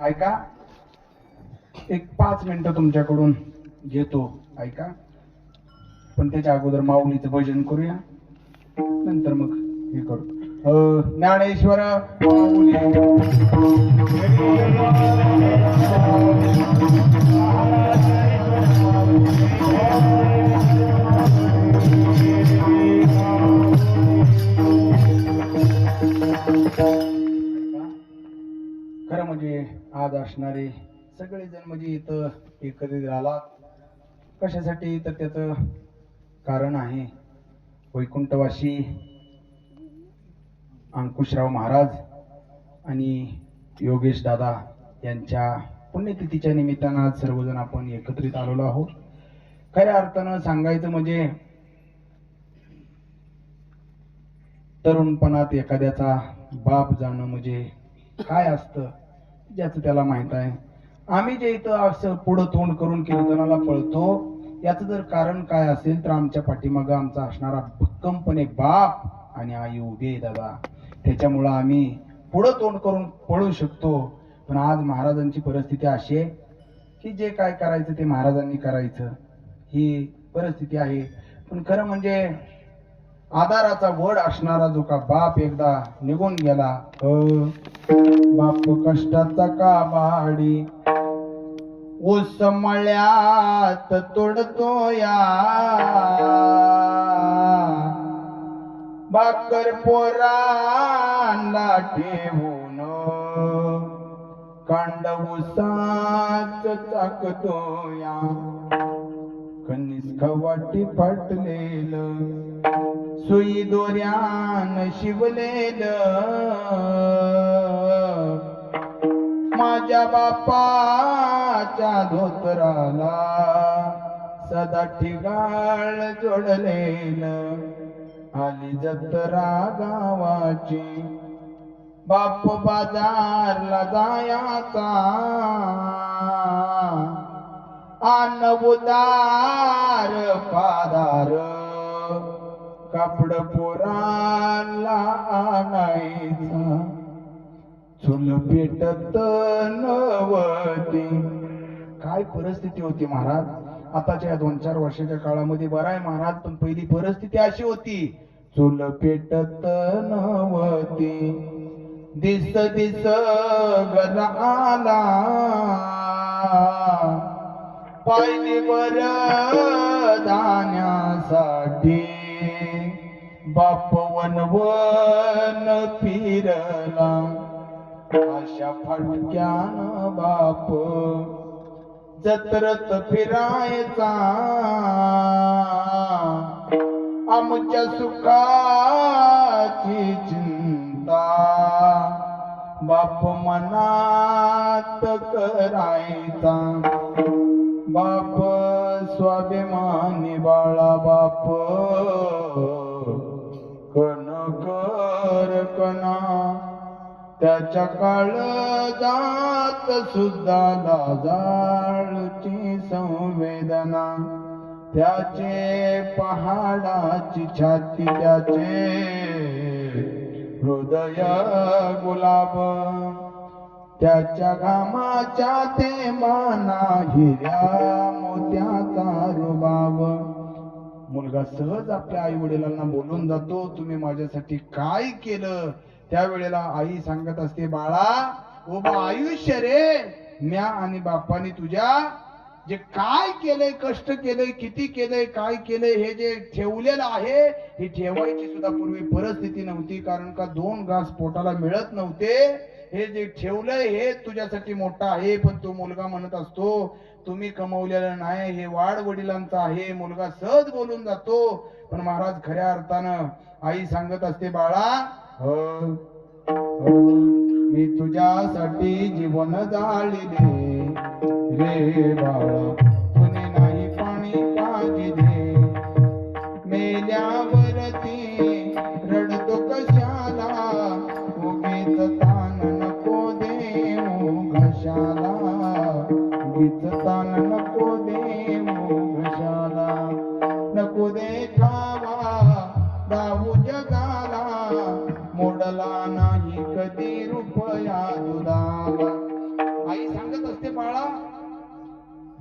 ऐका. एक पाच मिनिटं तुमच्याकडून घेतो ऐका. पण त्याच्या अगोदर माऊलीचं भजन करूया. नंतर मग हे करू. अं, ज्ञानेश्वर असणारे सगळेजण म्हणजे इथं एकत्रित आला कशासाठी तर त्याचं कारण आहे वैकुंठवासी अंकुशराव महाराज आणि योगेश दादा यांच्या पुण्यतिथीच्या निमित्तानं आज सर्वजण आपण एकत्रित आलेलो आहोत. खऱ्या अर्थानं सांगायचं म्हणजे तरुणपणात एखाद्याचा बाप जाणं म्हणजे काय असतं? ज्याचं त्याला माहीत आहे. आम्ही जे इथं असं पुढं तोंड करून कीर्तनाला पळतो याचं जर कारण काय असेल तर आमच्या पाठीमागं आमचा असणारा भक्कमपणे बाप आणि आई उभी आहे दादा. त्याच्यामुळं आम्ही पुढं तोंड करून पळू शकतो. पण आज महाराजांची परिस्थिती अशी आहे की जे काय करायचं ते महाराजांनी करायचं. ही परिस्थिती आहे. पण खरं म्हणजे आधाराचा वड असणारा जो का बाप एकदा निघून गेला अ, बाप कष्टाचा का बाडी ओस मळ्यात तोडतो या बाकर पोरांना ठेवून कांड ऊसाच चाकतो या कणीस खवाटी फाटलेलं सुई दोऱ्यान शिवलेल. माझ्या बापाच्या धोतराला सदा ठिगाळ जोडलेल. आली जत्रा गावाची बाप बाजारला जायाचा. उदार पादार. कापड पोराला आणायचा. चुल पेटत नवती. काय परिस्थिती होती महाराज? आताच्या या दोन चार वर्षाच्या काळामध्ये बरं आहे महाराज पण पहिली परिस्थिती अशी होती. चुल पेटत नवती. दिस दिस गज आला पाहिली बर धान्यासाठी बाप वनवन फिरला. अशा फटक्यान बाप जत्रत फिरायचा. आमच्या सुखाची चिंता बाप मनात करायचा. बाप स्वाभिमानी बाळा बाप. कन कना त्याच्या काळ जात सुद्धा लाजाळची संवेदना. त्याचे पहाडाची छाती त्याचे हृदय गुलाब. त्याच्या घामाच्या ते माना हिऱ्या मोत्याचा रुबाब मुलगा सहज आपल्या आई वडिलांना बोलून जातो तुम्ही माझ्यासाठी काय केलं? त्यावेळेला आई सांगत असते बाळा उभा आयुष्य रे. म्या आणि बापाने तुझ्या जे काय केलंय कष्ट केलंय किती केलंय काय केलंय हे जे ठेवलेलं आहे हे ठेवायची सुद्धा पूर्वी परिस्थिती नव्हती. कारण का दोन घास पोटाला मिळत नव्हते. हे जे ठेवलंय हे तुझ्यासाठी मोठं आहे पण तो मुलगा म्हणत असतो तुम्ही कमवलेलं नाही हे वाढ वडिलांचं आहे मुलगा सहज बोलून जातो. पण महाराज खऱ्या अर्थानं आई सांगत असते बाळा हो मी तुझ्यासाठी जीवन जाळले रे बाळा. तुने नाही पाणी पाहिजे मेल्यावर भाग्य मोडला नाही कधी रुपया आई सांगत असते बाळा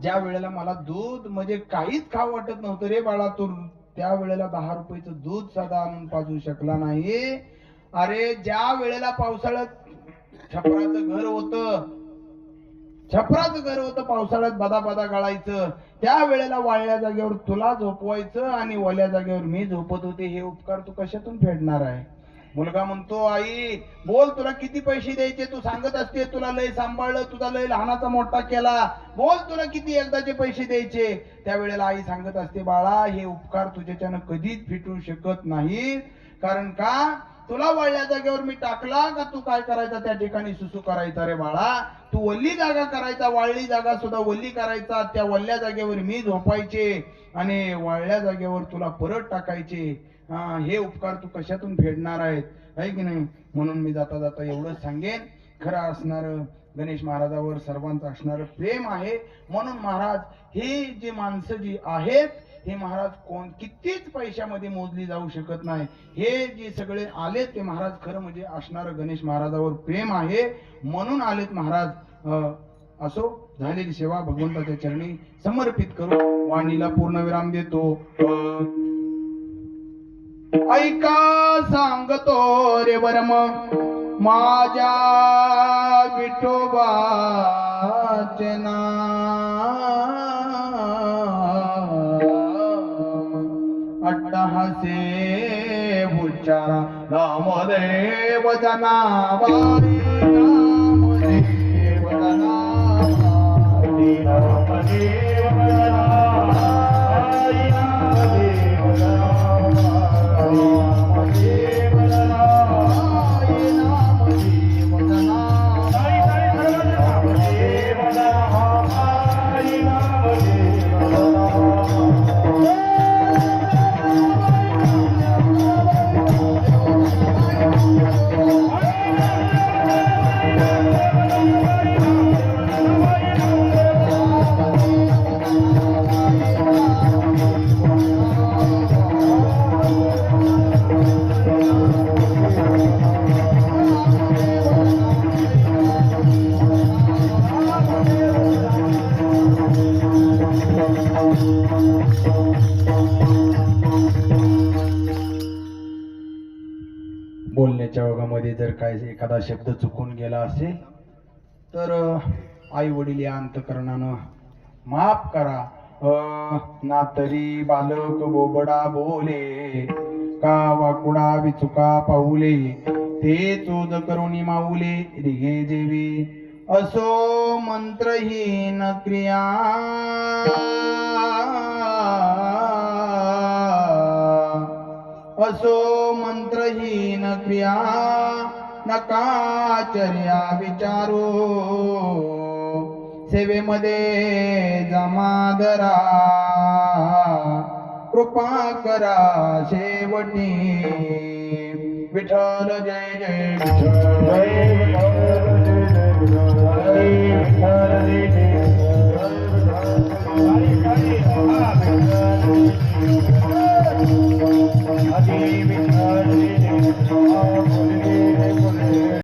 ज्या वेळेला मला दूध म्हणजे काहीच खाऊ वाटत नव्हतं रे बाळा तू त्या वेळेला दहा रुपयाचं दूध सदा आणून पाजू शकला नाही. अरे ज्या वेळेला पावसाळ्यात छपराचं घर होतं छपराचं घर होतं पावसाळ्यात बदा बदा गळायचं. त्या वेळेला वाळल्या जागेवर तुला झोपवायचं आणि ओल्या जागेवर मी झोपत होते. हे उपकार तू कशातून फेडणार आहे? मुलगा म्हणतो आई बोल तुला किती पैसे द्यायचे? तू सांगत असते तुला लय सांभाळलं तुझा लय लहानाचा मोठा केला. बोल तुला किती एकदाचे पैसे द्यायचे? त्यावेळेला आई सांगत असते बाळा हे उपकार तुझ्याच्यानं कधीच फिटू शकत नाही. कारण का? तुला वळल्या जागेवर मी टाकला का तू काय करायचा त्या ठिकाणी सुसू करायचा रे बाळा? तू वल्ली जागा करायचा वाळली जागा सुद्धा वल्ली करायचा त्या वल्ल्या जागेवर मी झोपायचे आणि वाळल्या जागेवर तुला परत टाकायचे. हा हे उपकार तू कशातून फेडणार आहेत आहे की नाही? म्हणून मी जाता जाता एवढंच सांगेन. खरं असणार गणेश महाराजावर सर्वांचं असणारं प्रेम आहे. म्हणून महाराज ही जी माणसं जी आहेत हे महाराज कोण? कितीच पैशामध्ये मोजली जाऊ शकत नाही. हे जे सगळे आलेत ते महाराज खरं म्हणजे असणार गणेश महाराजावर प्रेम आहे. म्हणून आलेत महाराज. असो झालेली सेवा भगवंताच्या चरणी समर्पित करू वाणीला पूर्णविराम देतो. ऐका सांगतो रे वरम माझ्या विठोबाचे नाम Namadeva Janavari Namadeva Janavari Namadeva Janavari बोलण्याच्या ओघामध्ये जर काय एखादा शब्द चुकून गेला असेल तर आई वडील या अंतकरणानं माफ करा. अ, ना तरी बालक बोबडा बोले का वाकुडा विचुका पाऊले ते चोद करुणी माऊले रिगे जेवी. असो मंत्रहीन क्रिया. असो मंत्रहीन क्रिया नकाचर्या विचारो. सेवेमध्ये जमादरा कृपा करा शेवटी. विठ्ठल जय जय विठ्ठल जय विठ्ठल जय विठ्ठल जय विठ्ठल जय जय